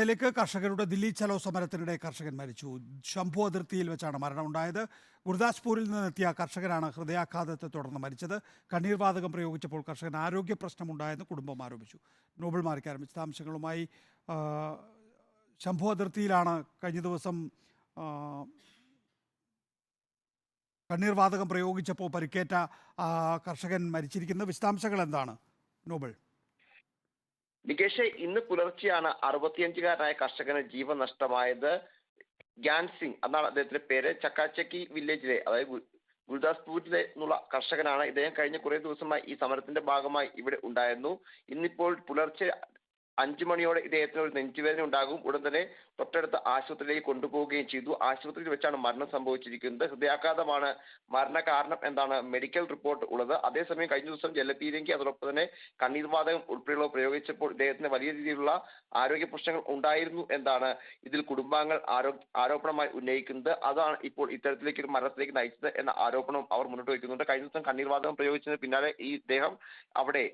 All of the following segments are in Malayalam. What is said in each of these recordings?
ിലേക്ക് കർഷകരുടെ ദില്ലി ചലോ സമരത്തിനിടെ കർഷകൻ മരിച്ചു. ശംഭു അതിർത്തിയിൽ വെച്ചാണ് മരണമുണ്ടായത്. ഗുരുദാസ്പൂരിൽ നിന്നെത്തിയ കർഷകനാണ് ഹൃദയാഘാതത്തെ തുടർന്ന് മരിച്ചത്. കണ്ണീർവാതകം പ്രയോഗിച്ചപ്പോൾ കർഷകൻ ആരോഗ്യ പ്രശ്നമുണ്ടായെന്ന് കുടുംബം ആരോപിച്ചു. നോബൽ മാർക്ക് വിശദാംശങ്ങളുമായി ആ, ശംഭു അതിർത്തിയിലാണ് കഴിഞ്ഞ ദിവസം കണ്ണീർ കണ്ണീർവാതകം പ്രയോഗിച്ചപ്പോൾ പരിക്കേറ്റ കർഷകൻ മരിച്ചിരിക്കുന്ന വിശദാംശങ്ങൾ എന്താണ്? നോബൽ. നികേഷ് ഇന്ന് പുലർച്ചെയാണ് അറുപത്തിയഞ്ചുകാരനായ കർഷകന് ജീവൻ നഷ്ടമായത് ഗ്യാൻ സിംഗ് എന്നാണ് അദ്ദേഹത്തിന്റെ പേര്. ചക്കാച്ചക്കി വില്ലേജിലെ അതായത് ഗുരുദാസ്പൂരിലെ നിന്നുള്ള കർഷകനാണ്. ഇദ്ദേഹം കഴിഞ്ഞ കുറേ ദിവസമായി ഈ സമരത്തിന്റെ ഭാഗമായി ഇവിടെ ഉണ്ടായിരുന്നു. ഇന്നിപ്പോൾ പുലർച്ചെ അഞ്ചു മണിയോടെ ഇദ്ദേഹത്തിന് ഒരു നെഞ്ചുവേദന ഉണ്ടാകും. ഉടൻ തന്നെ തൊട്ടടുത്ത ആശുപത്രിയിലേക്ക് കൊണ്ടുപോവുകയും ചെയ്തു. ആശുപത്രിയിൽ വെച്ചാണ് മരണം സംഭവിച്ചിരിക്കുന്നത്. ഹൃദയാഘാതമാണ് മരണകാരണം എന്നാണ് മെഡിക്കൽ റിപ്പോർട്ട് ഉള്ളത്. അതേസമയം കഴിഞ്ഞ ദിവസം ജലപീരങ്കി അതോടൊപ്പം തന്നെ കണ്ണീർവാതകം ഉൾപ്പെടെയുള്ള പ്രയോഗിച്ചപ്പോൾ ഇദ്ദേഹത്തിന് വലിയ രീതിയിലുള്ള ആരോഗ്യ പ്രശ്നങ്ങൾ ഉണ്ടായിരുന്നു എന്നാണ് ഇതിൽ കുടുംബാംഗങ്ങൾ ആരോ ആരോപണമായി ഉന്നയിക്കുന്നത്. അതാണ് ഇപ്പോൾ ഇത്തരത്തിലേക്ക് ഒരു മരണത്തിലേക്ക് നയിച്ചത് എന്ന ആരോപണം അവർ മുന്നോട്ട് വയ്ക്കുന്നുണ്ട്. കഴിഞ്ഞ ദിവസം കണ്ണീർവാതകം പ്രയോഗിച്ചതിന് പിന്നാലെ ഈ ഇദ്ദേഹം അവിടെ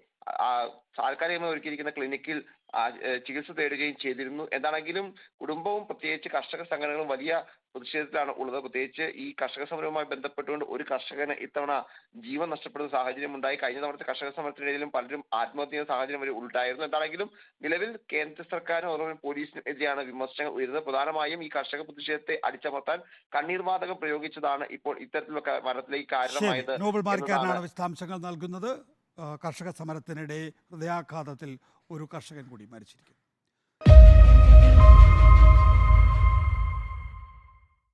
താൽക്കാലികമായി ഒരുക്കിയിരിക്കുന്ന ക്ലിനിക്കിൽ ചികിത്സ തേടുകയും ചെയ്തിരുന്നു. എന്താണെങ്കിലും കുടുംബവും പ്രത്യേകിച്ച് കർഷക സംഘടനകളും വലിയ പ്രതിഷേധത്തിലാണ് ഉള്ളത്. പ്രത്യേകിച്ച് ഈ കർഷക സമരവുമായി ബന്ധപ്പെട്ടുകൊണ്ട് ഒരു കർഷകന് ഇത്തവണ ജീവൻ നഷ്ടപ്പെടുന്ന സാഹചര്യം ഉണ്ടായി. കഴിഞ്ഞ തവണത്തെ കർഷക സമരത്തിനിടയിലും പലരും ആത്മഹത്യ ചെയ്യുന്ന സാഹചര്യം വരെ ഉണ്ടായിരുന്നു. എന്താണെങ്കിലും നിലവിൽ കേന്ദ്ര സർക്കാരും അതുപോലെ പോലീസിനും എതിരെയാണ് വിമർശനങ്ങൾ ഉയരുന്നത്. പ്രധാനമായും ഈ കർഷക പ്രതിഷേധത്തെ അടിച്ചമർത്താൻ കണ്ണീർവാതകം പ്രയോഗിച്ചതാണ് ഇപ്പോൾ ഇത്തരത്തിലുള്ള മരണത്തിലേക്ക് കാരണമായത് വിശദാംശങ്ങൾ നൽകുന്നത്. കർഷക സമരത്തിനിടെ ഹൃദയാഘാതത്തിൽ ഒരു കർഷകൻ കൂടി മരിച്ചിരിക്കുന്നു.